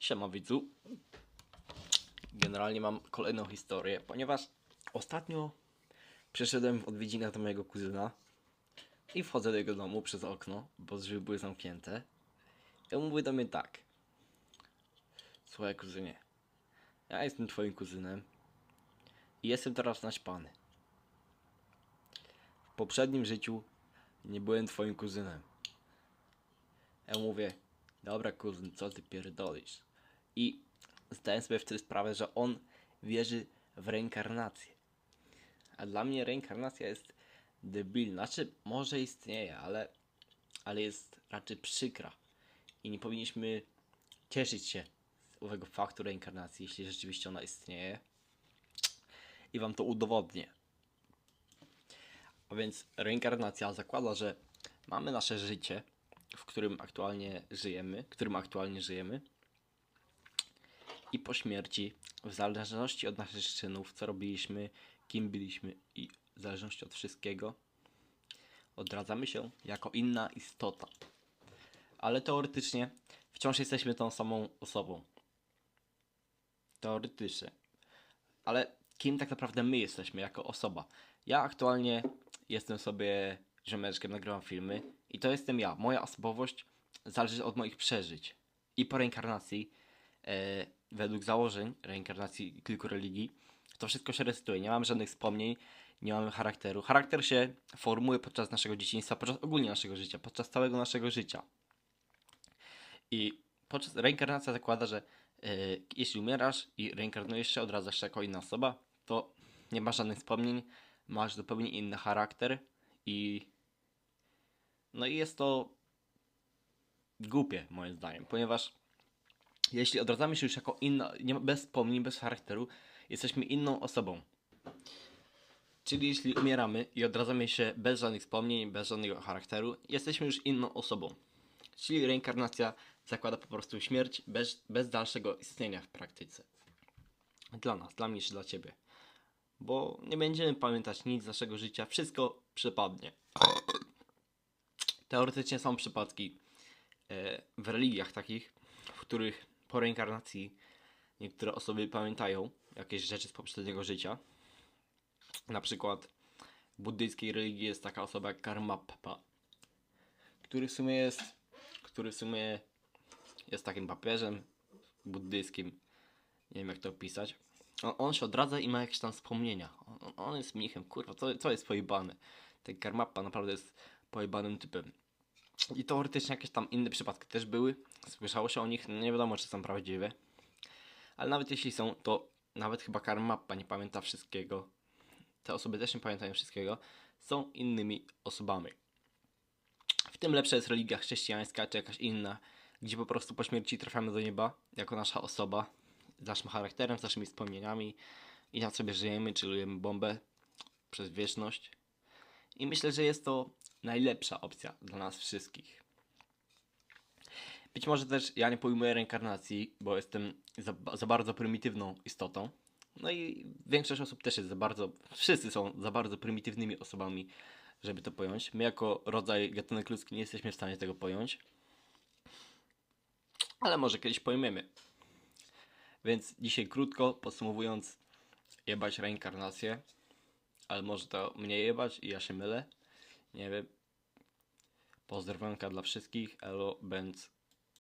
Siema widzu. Generalnie mam kolejną historię, ponieważ ostatnio przyszedłem w odwiedzinach do mojego kuzyna i wchodzę do jego domu przez okno, bo drzwi były zamknięte. I on mówi do mnie tak. Słuchaj kuzynie, ja jestem twoim kuzynem i jestem teraz naćpany. W poprzednim życiu nie byłem twoim kuzynem. Ja mówię, dobra kuzyn, co ty pierdolisz? I zdałem sobie wtedy sprawę, że on wierzy w reinkarnację. A dla mnie reinkarnacja jest debilna. Znaczy, może istnieje, ale, ale jest raczej przykra. I nie powinniśmy cieszyć się z owego faktu reinkarnacji, jeśli rzeczywiście ona istnieje. I wam to udowodnię. A więc reinkarnacja zakłada, że mamy nasze życie, w którym aktualnie żyjemy, którym aktualnie żyjemy. I po śmierci, w zależności od naszych czynów, co robiliśmy, kim byliśmy i w zależności od wszystkiego, odradzamy się jako inna istota. Ale teoretycznie wciąż jesteśmy tą samą osobą. Teoretycznie. Ale kim tak naprawdę my jesteśmy jako osoba? Ja aktualnie jestem sobie ziomeczkiem, nagrywam filmy i to jestem ja. Moja osobowość zależy od moich przeżyć. I po reinkarnacji, e, według założeń reinkarnacji kilku religii, to wszystko się resetuje. Nie mamy żadnych wspomnień, nie mamy charakteru. Charakter się formuje podczas naszego dzieciństwa, podczas ogólnie naszego życia, podczas całego naszego życia. I podczas reinkarnacja zakłada, że e, jeśli umierasz i reinkarnujesz się, odradzasz się jako inna osoba, to nie masz żadnych wspomnień, masz zupełnie inny charakter i no i jest to głupie moim zdaniem, ponieważ jeśli odradzamy się już jako inna, nie, bez wspomnień, bez charakteru, jesteśmy inną osobą. Czyli jeśli umieramy i odradzamy się bez żadnych wspomnień, bez żadnego charakteru, jesteśmy już inną osobą. Czyli reinkarnacja zakłada po prostu śmierć bez, bez dalszego istnienia w praktyce. Dla nas, dla mnie czy dla ciebie. Bo nie będziemy pamiętać nic z naszego życia, wszystko przepadnie. Teoretycznie są przypadki e, w religiach takich, w których po reinkarnacji niektóre osoby pamiętają jakieś rzeczy z poprzedniego życia. Na przykład w buddyjskiej religii jest taka osoba jak Karmapa, który w sumie jest, który w sumie jest takim papieżem buddyjskim. Nie wiem jak to opisać. On, on się odradza i ma jakieś tam wspomnienia. On, on jest mnichem, kurwa, co, co jest pojebane? Ten Karmapa naprawdę jest pojebanym typem. I teoretycznie jakieś tam inne przypadki też były. Słyszało się o nich, no nie wiadomo czy są prawdziwe. Ale nawet jeśli są, to nawet chyba Karmapa nie pamięta wszystkiego. Te osoby też nie pamiętają wszystkiego. Są innymi osobami. W tym lepsza jest religia chrześcijańska czy jakaś inna, gdzie po prostu po śmierci trafiamy do nieba jako nasza osoba z naszym charakterem, z naszymi wspomnieniami i na sobie żyjemy, chillujemy bombę przez wieczność. I myślę, że jest to najlepsza opcja dla nas wszystkich. Być może też ja nie pojmuję reinkarnacji, bo jestem za, za bardzo prymitywną istotą. No i większość osób też jest za bardzo, wszyscy są za bardzo prymitywnymi osobami, żeby to pojąć. My jako rodzaj gatunek ludzki nie jesteśmy w stanie tego pojąć. Ale może kiedyś pojmiemy. Więc dzisiaj krótko podsumowując, jebać reinkarnację, ale może to mnie jebać i ja się mylę. Nie wiem. Pozdrowionka dla wszystkich. Elo, Benz.